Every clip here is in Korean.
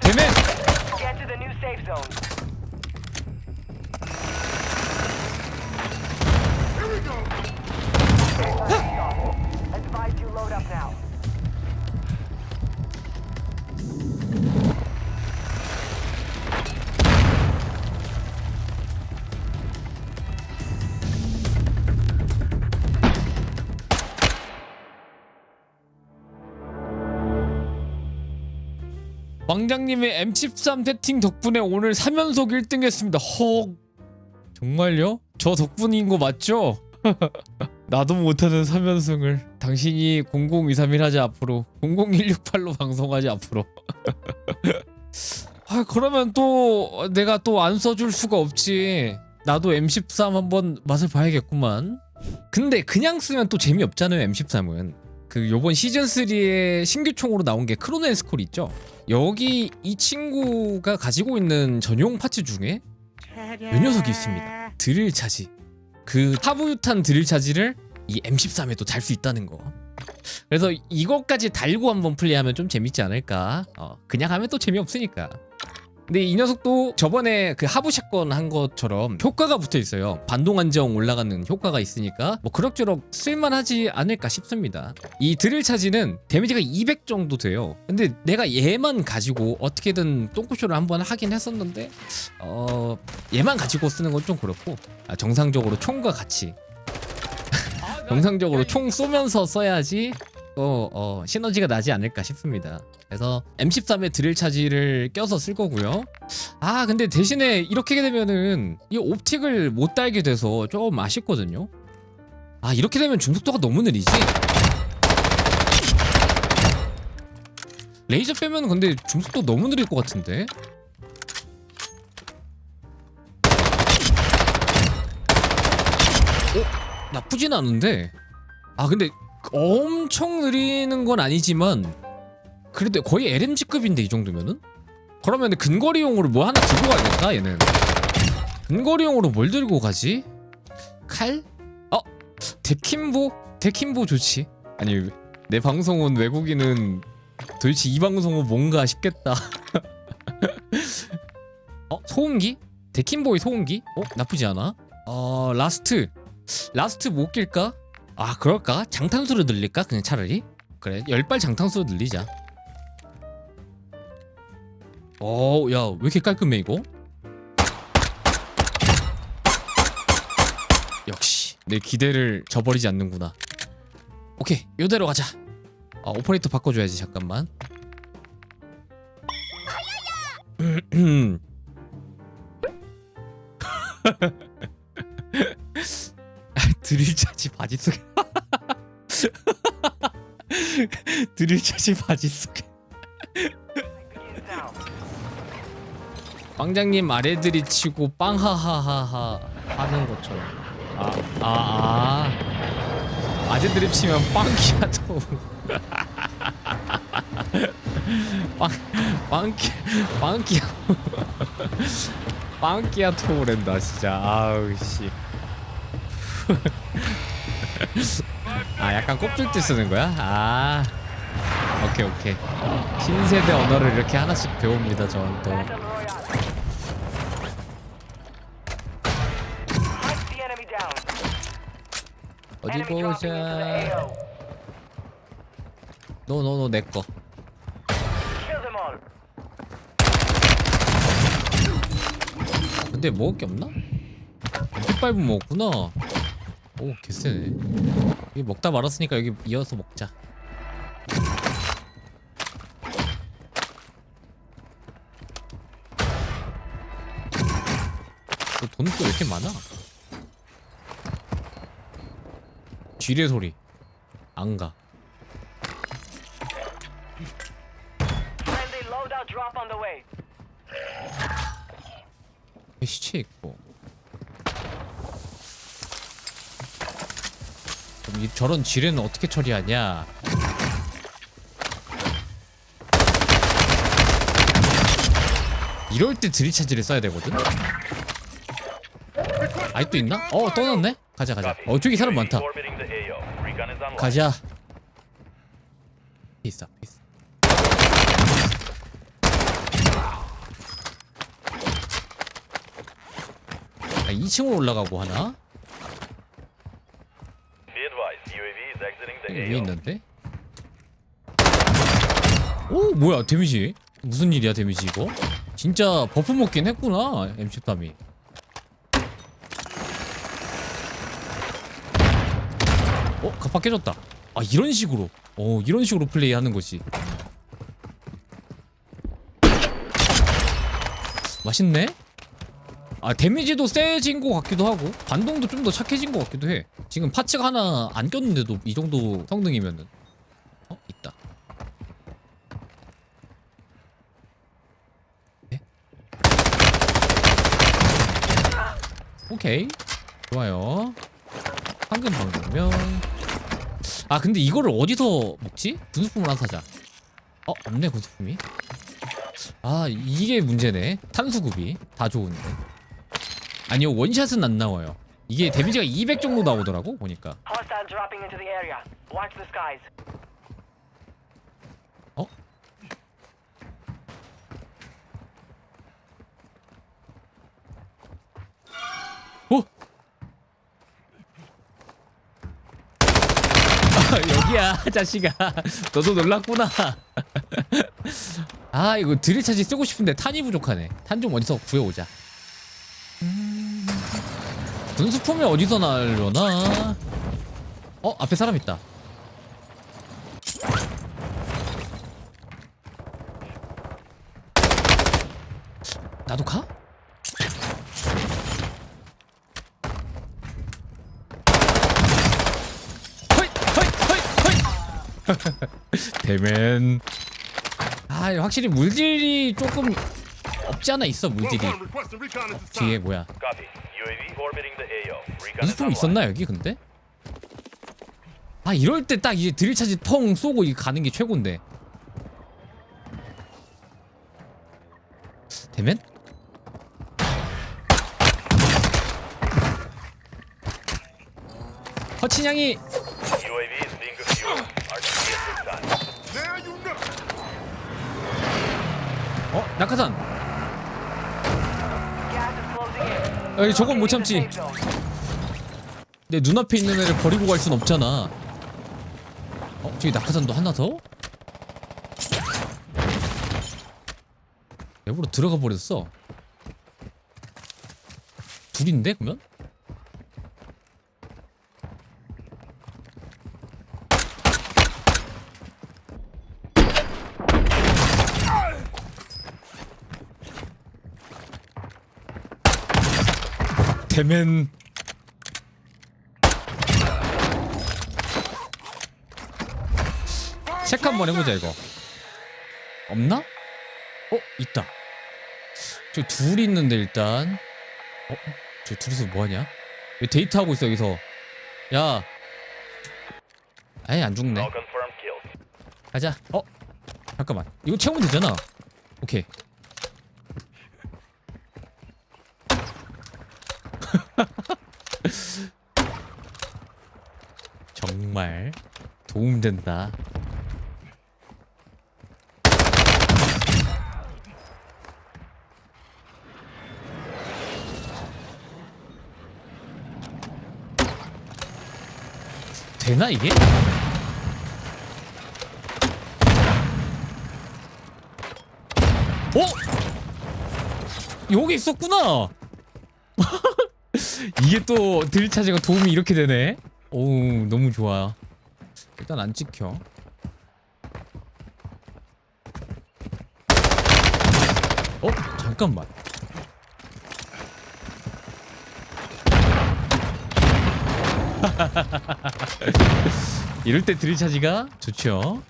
대맨! Get to the new safe zone. Advise 왕장님의 M13 세팅 덕분에 오늘 3연속 1등 했습니다. 헉. 정말요? 저 덕분인 거 맞죠? 나도 못하는 3연승을 당신이 00231 하지 앞으로 00168로 방송하지 앞으로 아 그러면 또 내가 또 안 써줄 수가 없지 나도 M13 한번 맛을 봐야겠구만 근데 그냥 쓰면 또 재미없잖아요 M13은 그 요번 시즌 3의 신규 총으로 나온 게 크로노 스콜 있죠? 여기 이 친구가 가지고 있는 전용 파츠 중에 요 녀석이 있습니다. 드릴 차지. 그 하부유탄 드릴 차지를 이 M13에도 달 수 있다는 거. 그래서 이것까지 달고 한번 플레이하면 좀 재밌지 않을까? 어, 그냥 하면 또 재미없으니까 근데 이 녀석도 저번에 그 하부 샷건 한 것처럼 효과가 붙어 있어요. 반동 안정 올라가는 효과가 있으니까 뭐 그럭저럭 쓸만하지 않을까 싶습니다. 이 드릴 차지는 데미지가 200 정도 돼요. 근데 내가 얘만 가지고 어떻게든 똥꼬쇼를 한번 하긴 했었는데 어 얘만 가지고 쓰는 건 좀 그렇고. 아, 정상적으로 총과 같이. 정상적으로 총 쏘면서 써야지 또 어, 시너지가 나지 않을까 싶습니다. 그래서 M13에 드릴 차지를 껴서 쓸 거고요. 아 근데 대신에 이렇게 되면은 이 옵틱을 못 달게 돼서 조금 아쉽거든요. 아 이렇게 되면 중속도가 너무 느리지. 레이저 빼면 근데 중속도 너무 느릴 것 같은데. 어? 나쁘진 않은데. 아 근데 엄청 느리는 건 아니지만 그래도 거의 LMG급인데 이 정도면은? 그러면 근거리용으로 뭐 하나 들고 가야겠다 얘는 근거리용으로 뭘 들고 가지? 칼? 어? 데킴보? 데킴보 좋지 아니 내 방송은 외국인은 도대체 이 방송은 뭔가 싶겠다 어? 소음기? 데킴보의 소음기? 어? 나쁘지 않아 어... 라스트 라스트 못 낄까? 아 그럴까? 장탄수로 늘릴까? 그냥 차라리? 그래 열발 장탄수로 늘리자 어야왜 이렇게 깔끔해 이거? 역시 내 기대를 저버리지 않는구나 오케이 요대로 가자 아 오퍼레이터 바꿔줘야지 잠깐만 드릴 차지 바지 속에 드릴 차지 바지 속에. 빵장님 아래들이 치고 빵하하하하 하는 것처럼 아아 아, 아. 아재들이 치면 빵키아토 빵 빵키 빵키아 빵키아토랜다 진짜 아우 씨. 아 약간 꼽줄 때 쓰는 거야? 아 오케이 오케이 신세대 언어를 이렇게 하나씩 배웁니다 저는 또. 어디 보자. 노노노 내꺼. 근데 먹을 게 없나? 핏발분 먹었구나 오 개쎄네. 여기 먹다 말았으니까 여기 이어서 먹자. 너돈또왜 이렇게 많아? 쥐레 소리. 안가. 시체 있고 그럼 이, 저런 지뢰는 어떻게 처리하냐? 이럴 때 드리차지를 써야 되거든? 아이 또 있나? 어 떠났네? 가자 가자 어 저기 사람 많다 가자 피스 피스 아 2층으로 올라가고 하나? 위에 AO. 있는데? 오 뭐야 데미지 무슨 일이야 데미지 이거? 진짜 버프 먹긴 했구나 M13이 어? 갑바 깨졌다 아 이런 식으로 어 이런 식으로 플레이하는 거지 맛있네? 아 데미지도 세진 것 같기도 하고 반동도 좀 더 착해진 것 같기도 해. 지금 파츠가 하나 안 꼈는데도 이 정도 성능이면은. 어? 있다. 예? 오케이. 좋아요. 황금 방금면 아 근데 이거를 어디서 먹지? 분수품을 안 사자. 어? 없네 분수품이. 아 이게 문제네. 탄수급이 다 좋은데 아니요 원샷은 안 나와요. 이게 데미지가 200 정도 나오더라고 보니까. 어? 어? 아, 여기야 자식아. 너도 놀랐구나. 아 이거 드릴차지 쓰고 싶은데 탄이 부족하네. 탄 좀 어디서 구해오자. 음... 분수품이 어디서 나려나? 어 앞에 사람 있다. 나도 가? 허이 허이 허이 허이 대맨 아 확실히 물질이 조금 없지 않아 있어 물질이. 뒤에 뭐야 Copy. UAV orbiting the AO. Recon is 연습품 online. 있었나 여기 근데? 아 이럴 때 딱 이제 드릴 차지 펑 쏘고 이 가는 게 최고인데 대면? 허친양이. 어? 낙하산 in. 에이 저건 못 참지. 내 눈앞에 있는 애를 버리고 갈 순 없잖아 어? 저기 낙하산도 하나 더? 내부로 들어가 버렸어 둘인데 그러면? 대면 체크 한번 해보자 이거 없나? 어? 있다 저둘 있는데 일단 어? 저 둘이서 뭐하냐? 왜 데이트하고 있어 여기서 야 아예 안 죽네. 가자 어? 잠깐만 이거 채우면 되잖아 오케이 정말 도움된다 되나 이게? 어? 여기 있었구나. 이게 또 드릴 차지가 도움이 이렇게 되네. 오, 너무 좋아. 일단 안 찍혀. 어? 잠깐만. 이럴 때 드릴차지가 좋죠.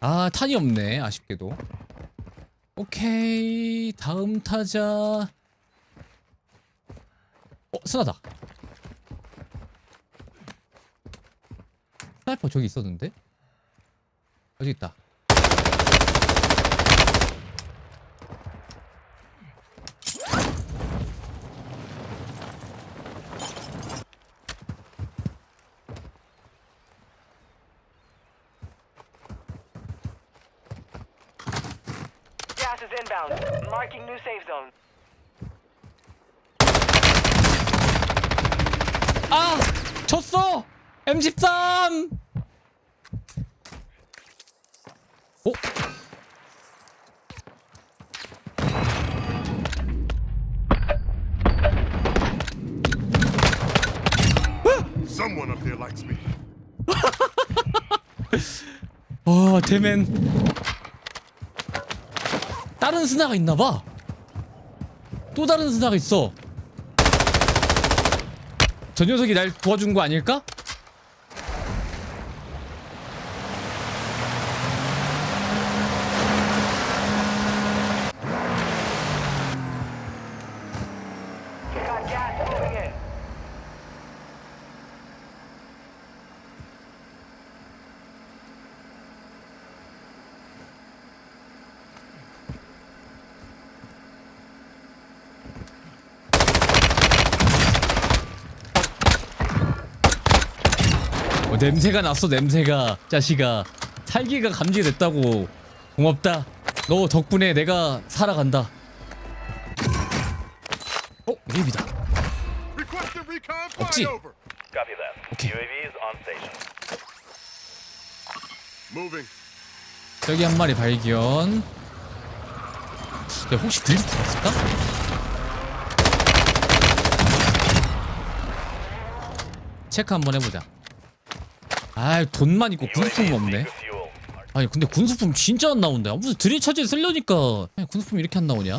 아 탄이 없네 아쉽게도 오케이 다음 타자 어 스나다 스나이퍼 저기 있었는데 여기 있다 Gas is inbound. Marking new safe zone. 아 졌어 M13 Someone up there likes me. 와 대맨 다른 스나가 있나봐 또 다른 스나가 있어 저 녀석이 날 도와준 거 아닐까? 냄새가 났어 냄새가 자식아 살기가 감지됐다고 고맙다 너 덕분에 내가 살아간다 어? recon 없지? Copy that. Okay. UAV is on station. Moving. 저기 한 마리 발견 야 혹시 수 있을까? 체크 한번 해보자 아이 돈만 있고 군수품 없네. 아니 근데 군수품 진짜 안 나온다 무슨 드릴 차지에 쓰려니까 군수품 이렇게 안 나오냐?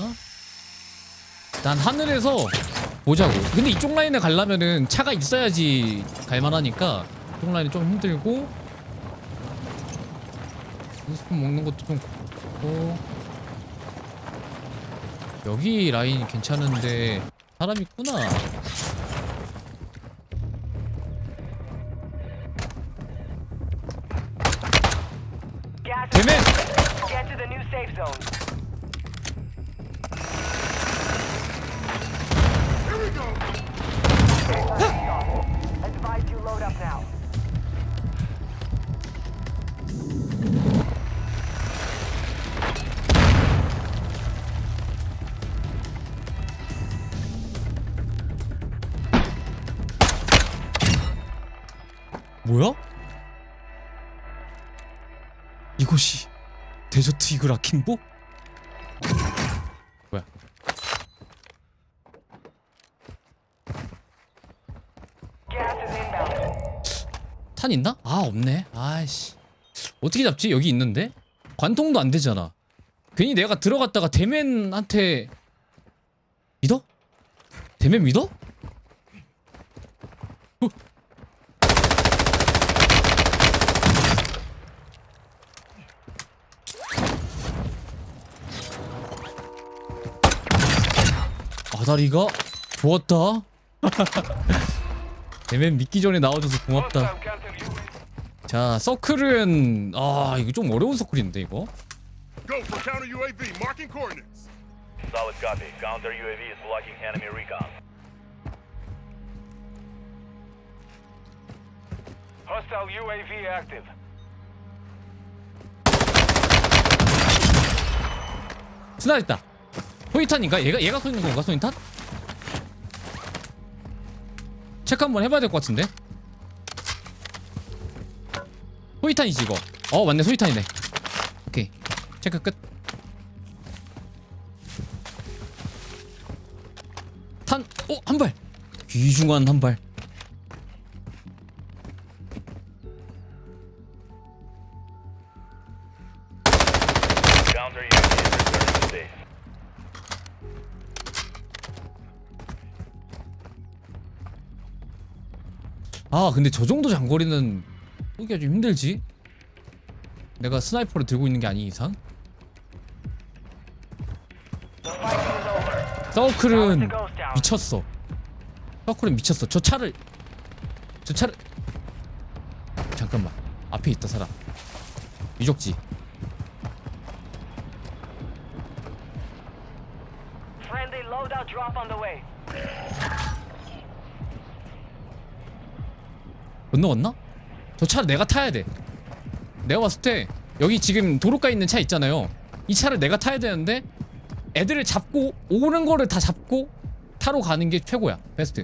난 하늘에서 보자고. 근데 이쪽 라인에 가려면은 차가 있어야지 갈만하니까 이쪽 라인이 좀 힘들고 군수품 먹는 것도 좀 그렇고. 여기 라인 괜찮은데 사람 있구나 뭐야? 이것이 데저트 이글 아킨보? 뭐야? 탄 있나? 아 없네. 아이씨. 어떻게 잡지? 여기 있는데? 관통도 안 되잖아. 괜히 내가 들어갔다가 대맨한테 믿어? 대맨 믿어? 어? 아다리가 좋았다. 대맨 믿기 전에 나와줘서 고맙다. 자 서클은 아 이거 좀 어려운 서클인데 이거. Hostile UAV active. 스나 있다 소이탄인가? 얘가 얘가 쏘는 건가 소이탄? 체크 한번 해봐야 될 것 같은데 소이탄이지 이거 어 맞네 소이탄이네 오케이 체크 끝 탄! 오! 한 발! 귀중한 한 발 아 근데 저 정도 장거리는 쏘기가 좀 힘들지? 내가 스나이퍼를 들고 있는 게 아닌 이상. 서클은 미쳤어. 서클은 미쳤어. 저 차를 저 차를 잠깐만. 앞에 있다 사람. 유적지. Friendly loadout drop on the way. 못 넣었나? 저 차를 내가 타야 돼. 내가 봤을 때 여기 지금 도로가 있는 차 있잖아요. 이 차를 내가 타야 되는데 애들을 잡고 오는 거를 다 잡고 타러 가는 게 최고야. 베스트.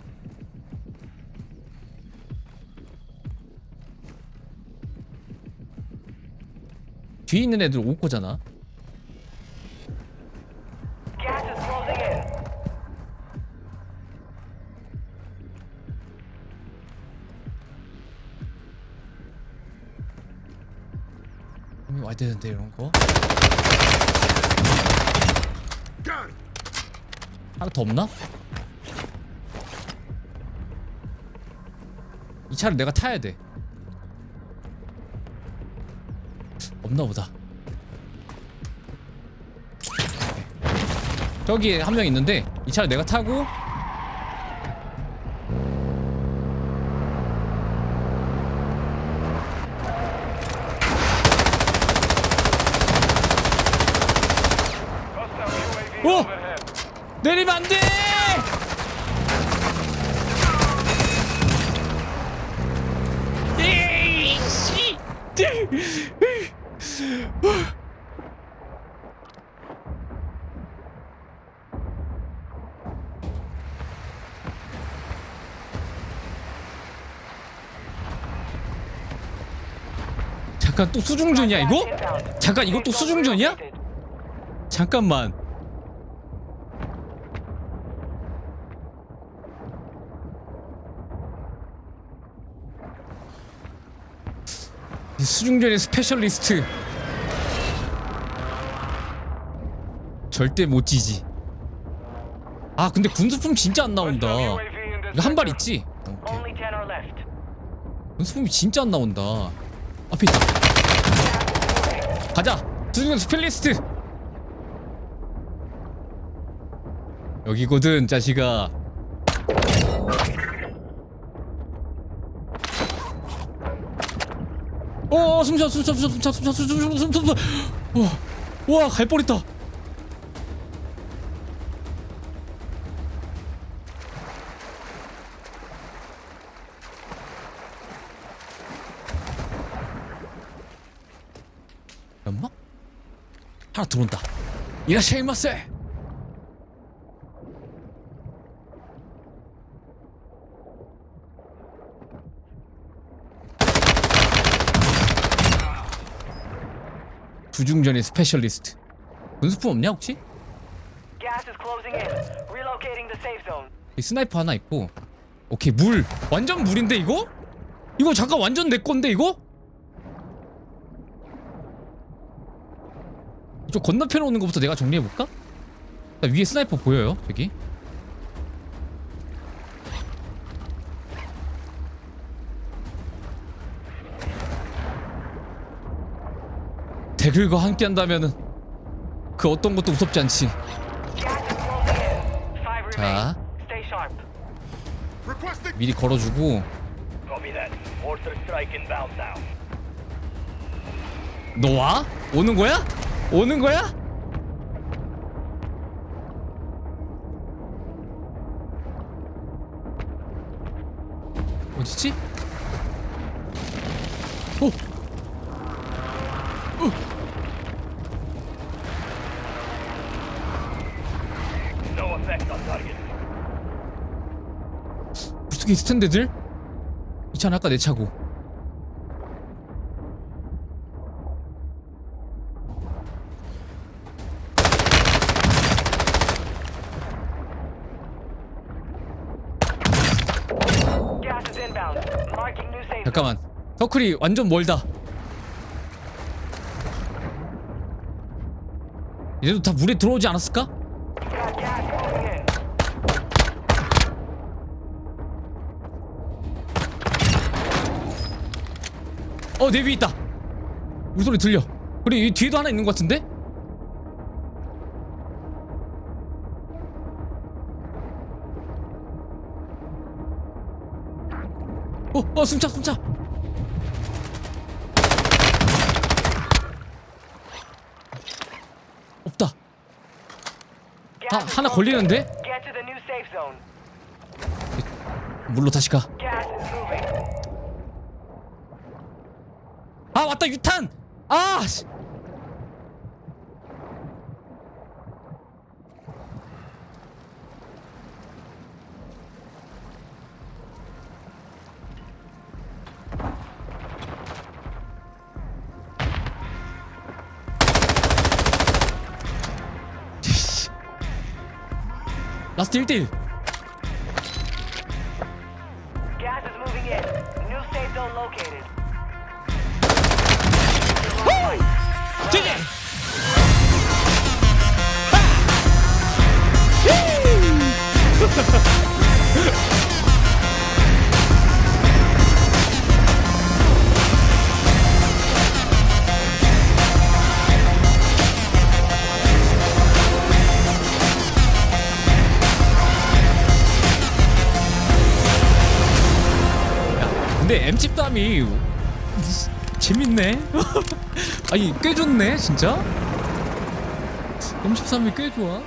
뒤에 있는 애들 올 거잖아. 와야 되는데 이런 거. 하나 더 없나? 이 차를 내가 타야 돼. 없나 보다. 저기 한 명 있는데 이 차를 내가 타고 Oh! overhead. 내리면 안 돼! 에이씨! 잠깐 또 수중전이야 이거? 잠깐 Safe zone 수중전이야? 잠깐만. 수중전의 스페셜리스트 절대 못 지지. 아 근데 군수품 진짜 안 나온다. 이거 한 발. 있지? 오케이. Only 10 are left. 군수품이 진짜 안 나온다. 앞에 있다. 가자. 수중전 스페셜리스트. 여기거든 자식아. 숨쉬어, 숨쉬어, 숨쉬어, 숨쉬어, 숨쉬어, 숨쉬어, 숨쉬어, 숨쉬어. 와, 와, 갈 뻔했다. 엄마? 하나 들어온다. 이라샤이마세. 두중전의 스페셜리스트. 군수품 없냐 혹시? 이 스나이퍼 하나 있고. 오케이 물. 완전 물인데 이거? 이거 잠깐 완전 내 건데 이거? 이쪽 건너편에 오는 것부터 내가 정리해 볼까? 위에 스나이퍼 보여요 저기. 대글과 함께 한다면은 그 어떤 것도 무섭지 않지. 자. 미리 걸어주고. 너 와? 오는 거야? 오는 거야? 어디지? 오! 무속에 있을 텐데들? 이 차는 아까 내 차고. 잠깐만 서클이 완전 멀다 얘도 다 물에 들어오지 않았을까? 어, 내 위에 있다. 우리 소리 들려. 그리고 이 뒤에도 하나 있는 것 같은데? 어, 어, 숨차, 숨차. 없다. Is 하나. 걸리는데? 물로 다시 가. 왔다 유탄 아 씨. 라스트 1대1 엠집담이 재밌네. 아니 꽤 좋네 진짜. 엠집담이 꽤 좋아.